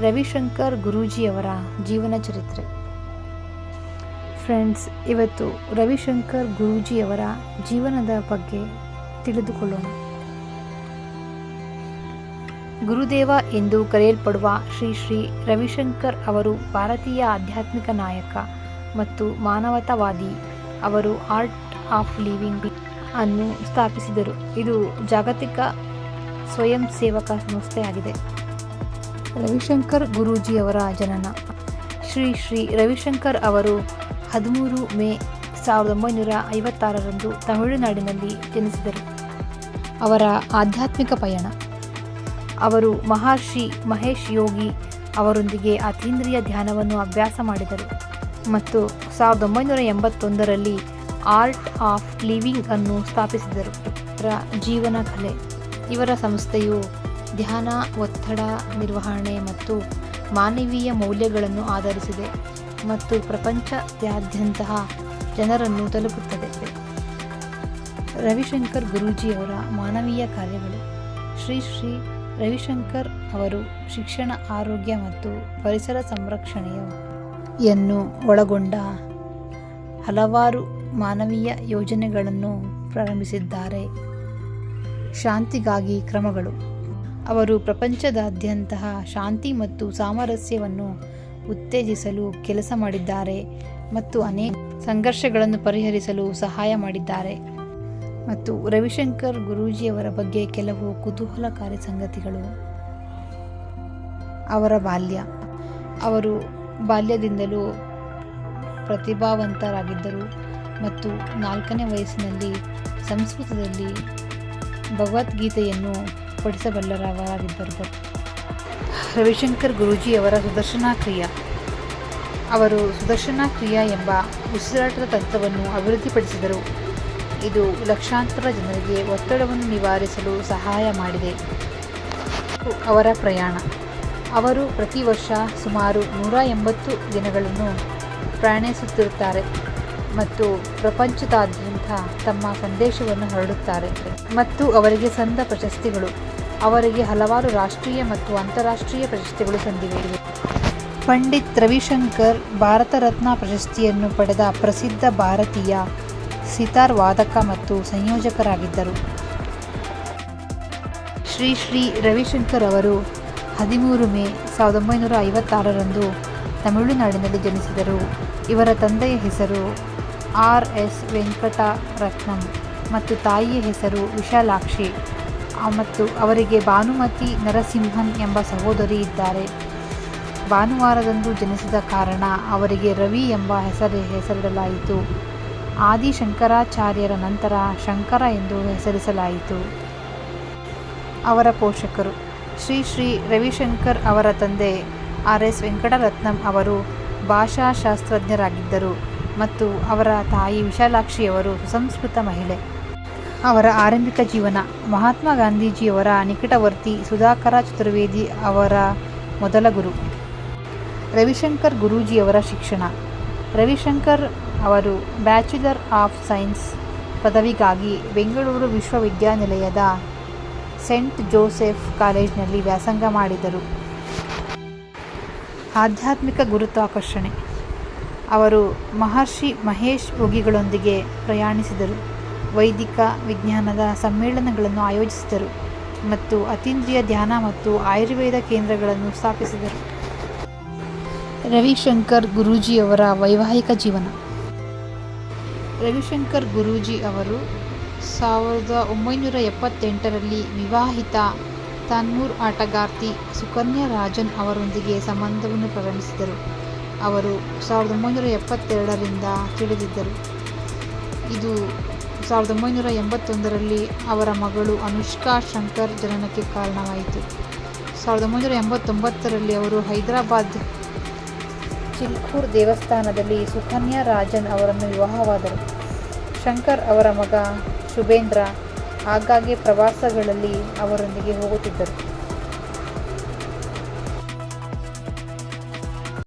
ರವಿಶಂಕರ್ ಗುರೂಜಿಯವರ ಜೀವನ ಚರಿತ್ರೆ. ಫ್ರೆಂಡ್ಸ್ ಇವತ್ತು ರವಿಶಂಕರ್ ಗುರೂಜಿಯವರ ಜೀವನದ ಬಗ್ಗೆ ತಿಳಿದುಕೊಳ್ಳೋಣ. ಗುರುದೇವ ಎಂದು ಕರೆಯಲ್ಪಡುವ ಶ್ರೀ ಶ್ರೀ ರವಿಶಂಕರ್ ಅವರು ಭಾರತೀಯ ಆಧ್ಯಾತ್ಮಿಕ ನಾಯಕ ಮತ್ತು ಮಾನವತಾವಾದಿ. ಅವರು ಆರ್ಟ್ ಆಫ್ ಲಿವಿಂಗ್ ಅನ್ನು ಸ್ಥಾಪಿಸಿದರು. ಇದು ಜಾಗತಿಕ ಸ್ವಯಂ ಸೇವಕ ಸಂಸ್ಥೆಯಾಗಿದೆ. ರವಿಶಂಕರ್ ಗುರೂಜಿಯವರ ಜನನ. ಶ್ರೀ ಶ್ರೀ ರವಿಶಂಕರ್ ಅವರು ಹದಿಮೂರು ಮೇ ಸಾವಿರದ ಒಂಬೈನೂರ ಐವತ್ತಾರರಂದು ತಮಿಳುನಾಡಿನಲ್ಲಿ ಜನಿಸಿದರು. ಅವರ ಆಧ್ಯಾತ್ಮಿಕ ಪಯಣ. ಅವರು ಮಹರ್ಷಿ ಮಹೇಶ್ ಯೋಗಿ ಅವರೊಂದಿಗೆ ಅತೀಂದ್ರಿಯ ಧ್ಯಾನವನ್ನು ಅಭ್ಯಾಸ ಮಾಡಿದರು ಮತ್ತು ಸಾವಿರದ ಒಂಬೈನೂರ ಎಂಬತ್ತೊಂದರಲ್ಲಿ ಆರ್ಟ್ ಆಫ್ ಲಿವಿಂಗ್ ಅನ್ನು ಸ್ಥಾಪಿಸಿದರು. ಇವರ ಜೀವನ ಕಲೆ. ಇವರ ಸಂಸ್ಥೆಯು ಧ್ಯಾನ, ಒತ್ತಡ, ನಿರ್ವಹಣೆ ಮತ್ತು ಮಾನವೀಯ ಮೌಲ್ಯಗಳನ್ನು ಆಧರಿಸಿದೆ ಮತ್ತು ಪ್ರಪಂಚದಾದ್ಯಂತಹ ಜನರನ್ನು ತಲುಪುತ್ತದೆ. ರವಿಶಂಕರ್ ಗುರೂಜಿಯವರ ಮಾನವೀಯ ಕಾರ್ಯಗಳು. ಶ್ರೀ ಶ್ರೀ ರವಿಶಂಕರ್ ಅವರು ಶಿಕ್ಷಣ, ಆರೋಗ್ಯ ಮತ್ತು ಪರಿಸರ ಸಂರಕ್ಷಣೆಯನ್ನು ಒಳಗೊಂಡ ಹಲವಾರು ಮಾನವೀಯ ಯೋಜನೆಗಳನ್ನು ಪ್ರಾರಂಭಿಸಿದ್ದಾರೆ. ಶಾಂತಿಗಾಗಿ ಕ್ರಮಗಳು. ಅವರು ಪ್ರಪಂಚದಾದ್ಯಂತಹ ಶಾಂತಿ ಮತ್ತು ಸಾಮರಸ್ಯವನ್ನು ಉತ್ತೇಜಿಸಲು ಕೆಲಸ ಮಾಡಿದ್ದಾರೆ ಮತ್ತು ಅನೇಕ ಸಂಘರ್ಷಗಳನ್ನು ಪರಿಹರಿಸಲು ಸಹಾಯ ಮಾಡಿದ್ದಾರೆ. ಮತ್ತು ರವಿಶಂಕರ್ ಗುರೂಜಿಯವರ ಬಗ್ಗೆ ಕೆಲವು ಕುತೂಹಲಕಾರಿ ಸಂಗತಿಗಳು. ಅವರ ಬಾಲ್ಯ. ಅವರು ಬಾಲ್ಯದಿಂದಲೂ ಪ್ರತಿಭಾವಂತರಾಗಿದ್ದರು ಮತ್ತು ನಾಲ್ಕನೇ ವಯಸ್ಸಿನಲ್ಲಿ ಸಂಸ್ಕೃತದಲ್ಲಿ ಭಗವದ್ಗೀತೆಯನ್ನು ಪಠಿಸಬಲ್ಲರವರಾಗಿದ್ದರು ರವಿಶಂಕರ್ ಗುರೂಜಿಯವರ ಸುದರ್ಶನ ಕ್ರಿಯಾ ಅವರು ಸುದರ್ಶನ ಕ್ರಿಯಾ ಎಂಬ ಉಸಿರಾಟದ ತಂತ್ರವನ್ನು ಅಭಿವೃದ್ಧಿಪಡಿಸಿದರು. ಇದು ಲಕ್ಷಾಂತರ ಜನರಿಗೆ ಒತ್ತಡವನ್ನು ನಿವಾರಿಸಲು ಸಹಾಯ ಮಾಡಿದೆ. ಅವರ ಪ್ರಯಾಣ. ಅವರು ಪ್ರತಿ ವರ್ಷ ಸುಮಾರು ನೂರ ಎಂಬತ್ತು ದಿನಗಳನ್ನು ಪ್ರಯಾಣಿಸುತ್ತಿರುತ್ತಾರೆ ಮತ್ತು ಪ್ರಪಂಚದಾದ್ಯಂತ ತಮ್ಮ ಸಂದೇಶವನ್ನು ಹರಡುತ್ತಾರೆ. ಮತ್ತು ಅವರಿಗೆ ಸಂದ ಪ್ರಶಸ್ತಿಗಳು. ಅವರಿಗೆ ಹಲವಾರು ರಾಷ್ಟ್ರೀಯ ಮತ್ತು ಅಂತಾರಾಷ್ಟ್ರೀಯ ಪ್ರಶಸ್ತಿಗಳು ಸಂದಿವೆ. ಪಂಡಿತ್ ರವಿಶಂಕರ್ ಭಾರತ ರತ್ನ ಪ್ರಶಸ್ತಿಯನ್ನು ಪಡೆದ ಪ್ರಸಿದ್ಧ ಭಾರತೀಯ ಸಿತಾರ್ ವಾದಕ ಮತ್ತು ಸಂಯೋಜಕರಾಗಿದ್ದರು. ಶ್ರೀ ಶ್ರೀ ರವಿಶಂಕರ್ ಅವರು ಹದಿಮೂರು ಮೇ ಸಾವಿರದ ಒಂಬೈನೂರ ಐವತ್ತಾರರಂದು ತಮಿಳುನಾಡಿನಲ್ಲಿ ಜನಿಸಿದರು. ಇವರ ತಂದೆಯ ಹೆಸರು ಆರ್ ಎಸ್ ವೆಂಕಟರತ್ನಂ ಮತ್ತು ತಾಯಿಯ ಹೆಸರು ವಿಶಾಲಾಕ್ಷಿ. ಮತ್ತು ಅವರಿಗೆ ಭಾನುಮತಿ ನರಸಿಂಹನ್ ಎಂಬ ಸಹೋದರಿ ಇದ್ದಾರೆ. ಭಾನುವಾರದಂದು ಜನಿಸಿದ ಕಾರಣ ಅವರಿಗೆ ರವಿ ಎಂಬ ಹೆಸರು ಹೆಸರಿಡಲಾಯಿತು. ಆದಿ ಶಂಕರಾಚಾರ್ಯರ ನಂತರ ಶಂಕರ ಎಂದು ಹೆಸರಿಸಲಾಯಿತು. ಅವರ ಪೋಷಕರು ಶ್ರೀ ಶ್ರೀ ರವಿಶಂಕರ್ ಅವರ ತಂದೆ ಆರ್ ಎಸ್ ವೆಂಕಟರತ್ನಂ ಅವರು ಭಾಷಾಶಾಸ್ತ್ರಜ್ಞರಾಗಿದ್ದರು ಮತ್ತು ಅವರ ತಾಯಿ ವಿಶಾಲಾಕ್ಷಿಯವರು ಸುಸಂಸ್ಕೃತ ಮಹಿಳೆ. ಅವರ ಆರಂಭಿಕ ಜೀವನ. ಮಹಾತ್ಮ ಗಾಂಧೀಜಿಯವರ ನಿಕಟವರ್ತಿ ಸುಧಾಕರ ಚತುರ್ವೇದಿ ಅವರ ಮೊದಲ ಗುರು. ರವಿಶಂಕರ್ ಗುರೂಜಿಯವರ ಶಿಕ್ಷಣ. ರವಿಶಂಕರ್ ಅವರು ಬ್ಯಾಚುಲರ್ ಆಫ್ ಸೈನ್ಸ್ ಪದವಿಗಾಗಿ ಬೆಂಗಳೂರು ವಿಶ್ವವಿದ್ಯಾನಿಲಯದ ಸೆಂಟ್ ಜೋಸೆಫ್ ಕಾಲೇಜಿನಲ್ಲಿ ವ್ಯಾಸಂಗ ಮಾಡಿದರು. ಆಧ್ಯಾತ್ಮಿಕ ಗುರುತ್ವಾಕರ್ಷಣೆ. ಅವರು ಮಹರ್ಷಿ ಮಹೇಶ್ ಭೋಗಿಗಳೊಂದಿಗೆ ಪ್ರಯಾಣಿಸಿದರು. ವೈದಿಕ ವಿಜ್ಞಾನದ ಸಮ್ಮೇಳನಗಳನ್ನು ಆಯೋಜಿಸಿದರು ಮತ್ತು ಅತೀಂದ್ರಿಯ ಧ್ಯಾನ ಮತ್ತು ಆಯುರ್ವೇದ ಕೇಂದ್ರಗಳನ್ನು ಸ್ಥಾಪಿಸಿದರು. ರವಿಶಂಕರ್ ಗುರೂಜಿಯವರ ವೈವಾಹಿಕ ಜೀವನ. ರವಿಶಂಕರ್ ಗುರೂಜಿ ಅವರು ಸಾವಿರದ ಒಂಬೈನೂರ ಎಪ್ಪತ್ತೆಂಟರಲ್ಲಿ ವಿವಾಹಿತ ತನ್ಮೂರ್ ಆಟಗಾರ್ತಿ ಸುಕನ್ಯಾ ರಾಜನ್ ಅವರೊಂದಿಗೆ ಸಂಬಂಧವನ್ನು ಪ್ರಾರಂಭಿಸಿದರು. ಅವರು ಸಾವಿರದ ಒಂಬೈನೂರ ಎಪ್ಪತ್ತೆರಡರಿಂದ ತಿಳಿದಿದ್ದರು. ಇದು ಸಾವಿರದ ಒಂಬೈನೂರ ಎಂಬತ್ತೊಂದರಲ್ಲಿ ಅವರ ಮಗಳು ಅನುಷ್ಕಾ ಶಂಕರ್ ಜನನಕ್ಕೆ ಕಾರಣವಾಯಿತು. ಸಾವಿರದ ಒಂಬೈನೂರ ಎಂಬತ್ತೊಂಬತ್ತರಲ್ಲಿ ಅವರು ಹೈದರಾಬಾದ್ ಚಿಲ್ಕೂರ್ ದೇವಸ್ಥಾನದಲ್ಲಿ ಸುಕನ್ಯಾ ರಾಜನ್ ಅವರನ್ನು ವಿವಾಹವಾದರು. ಶಂಕರ್ ಅವರ ಮಗ ಶುಭೇಂದ್ರ, ಆಗಾಗ್ಗೆ ಪ್ರವಾಸಗಳಲ್ಲಿ ಅವರೊಂದಿಗೆ ಹೋಗುತ್ತಿದ್ದರು.